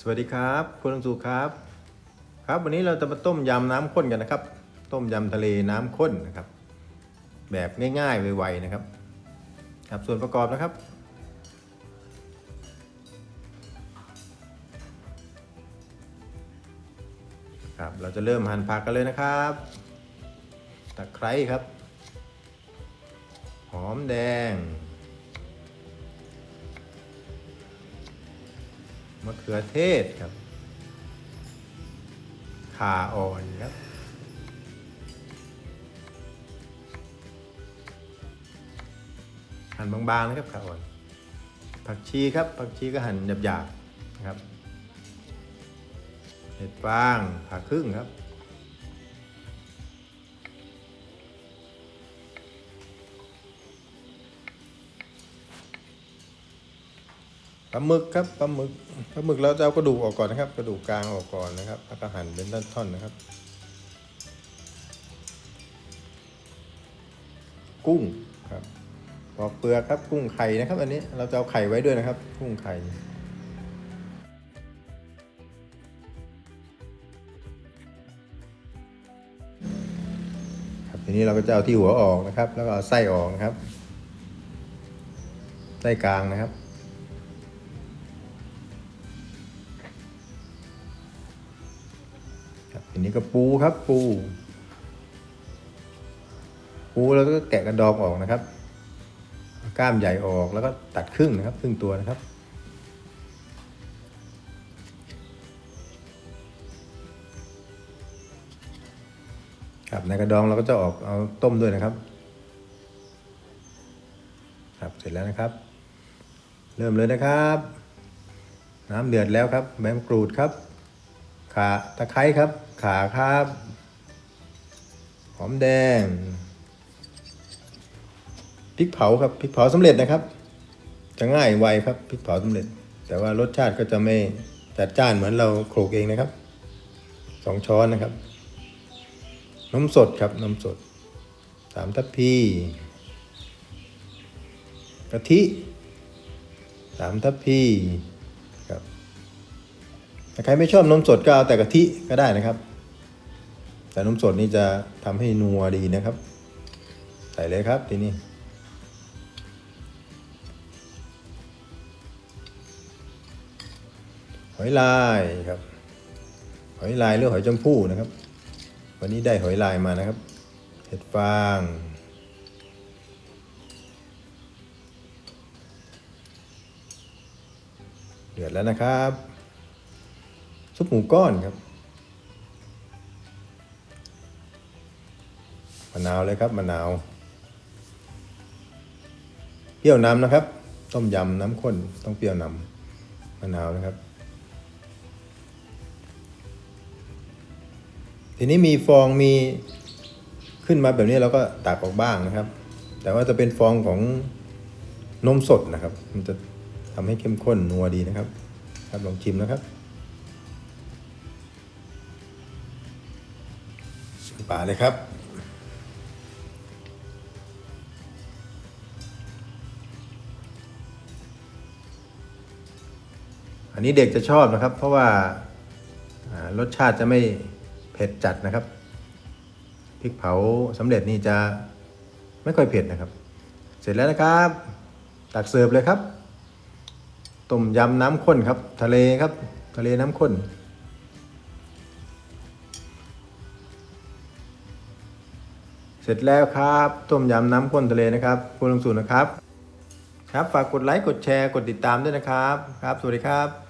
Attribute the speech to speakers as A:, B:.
A: สวัสดีครับ คุณลำสูครับ ครับวันนี้เราจะมาต้มยำน้ำข้นกันนะครับ ต้มยำทะเลน้ำข้นนะครับ แบบง่ายๆไวๆนะครับ ครับส่วนประกอบนะครับ ครับเราจะเริ่มหั่นผักกันเลยนะครับตะไคร้ครับ หอมแดง มะเขือเทศครับข่าอ่อนครับหั่นบางๆนะครับข่าอ่อน ผักชีครับ ผักชีก็หั่นหยาบๆนะครับเห็ดฟางผ่าครึ่งครับ ปลาหมึกครับปลาหมึกปลาหมึกเราจะเอากระดูกออกก่อนนะครับ กระดูกกลางออกก่อนนะครับแล้วก็หั่นเป็นท่อนๆนะครับ กุ้งครับปอกเปลือกครับกุ้งไข่นะครับ อันนี้เราจะเอาไข่ไว้ด้วยนะครับ กุ้งไข่ครับทีนี้เราก็จะเอาที่หัวออกนะครับ แล้วก็เอาไส้ออกนะครับ ไส้กลางนะครับ อันนี้ก็ปูครับ ปู ปูเราก็แกะกระดองออกนะครับ กล้ามใหญ่ออกแล้วก็ตัดครึ่งนะครับ ครึ่งตัวนะครับ ครับในกระดองเราก็จะออกเอาต้มด้วยนะครับ ครับเสร็จแล้วนะครับ เริ่มเลยนะครับ น้ำเดือดแล้วครับใบมะกรูดครับ ขาตะไคร้ครับ ขาครับ หอมแดง พริกเผาครับ พริกเผาสำเร็จนะครับ จะง่ายไวครับ พริกเผาสำเร็จ แต่ว่ารสชาติก็จะไม่จัดจ้านเหมือนเราโขลกเองนะครับ สองช้อนนะครับ นมสดครับ นมสด สามทัพพีกะทิสามทัพพี ใครไม่ชอบนมสดก็เอาแต่กะทิก็ได้นะครับ แต่นมสดนี่จะทำให้นัวดีนะครับ ใส่เลยครับทีนี้หอยลายครับ หอยลายหรือหอยจมพู่นะครับ วันนี้ได้หอยลายมานะครับเห็ดฟางเดือดแล้วนะครับ ซุปหมูก้อนครับมะนาวเลยครับมะนาวเปรี้ยวนำนะครับ ต้มยำน้ำข้นต้องเปรี้ยวนำมะนาวนะครับ ทีนี้มีฟองมีขึ้นมาแบบนี้เราก็ตักออกบ้างนะครับ แต่ว่าจะเป็นฟองของนมสดนะครับ มันจะทำให้เข้มข้นนัวดีนะครับ ครับลองชิมนะครับ ป่าเลยครับ อันนี้เด็กจะชอบนะครับ เพราะว่าอ่ารสชาติจะไม่เผ็ดจัดนะครับพริกเผาสำเร็จนี่จะไม่ค่อยเผ็ดนะครับ เสร็จแล้วนะครับ ตักเสิร์ฟเลยครับต้มยำน้ำข้นครับ ทะเลครับ ทะเลน้ำข้น เสร็จแล้วครับ ต้มยำน้ำข้นทะเลนะครับคุณลงสูตรนะครับ ครับฝากกดไลค์กดแชร์กดติดตามด้วยนะครับครับ สวัสดีครับ